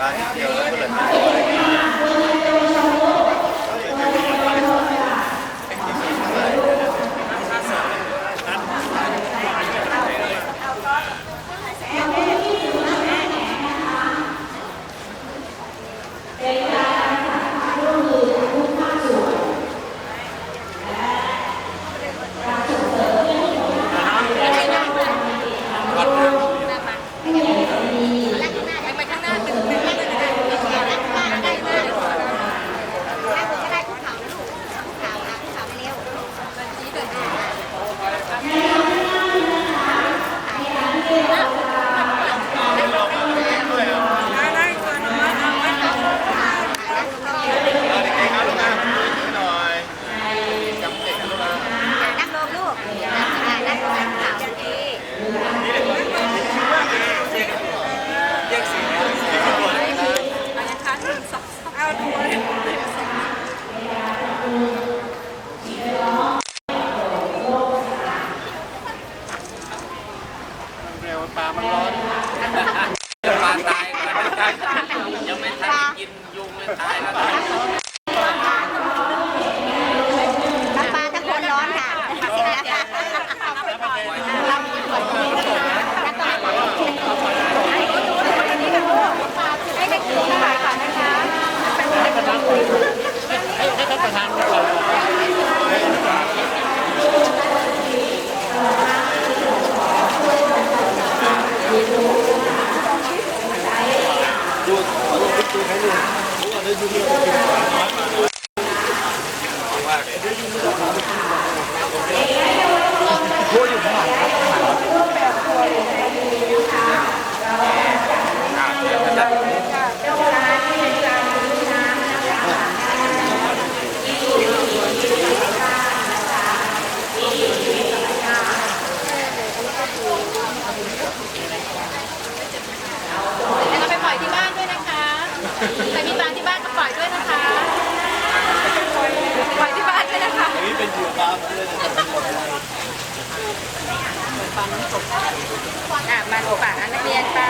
ร้านนิดเดียวแล้วก็เลยเอาเด็กๆเอาลูกมามาดูนี่หน่อยจำเด็กนะลูกนะ นั่งลงลูกนั่งลงนั่งขาวดี เร็วปลามันร้อนปลาตายยังไม่ทันกินยุงเลยตายแล้ว ทั้งปลาทั้งคนร้อนค่ะให้ได้กินขายก่อนนะคะ แล้วก็ไปปล่อยที่บ้านด้วยนะคะใครมีปลาที่บ้านก็ปล่อยด้วยนะคะ ปล่อยที่บ้านด้วยนะคะ นี่เป็นเหยื่อปลาหมดเลยนะ อะมาดูป่านักเรียนไป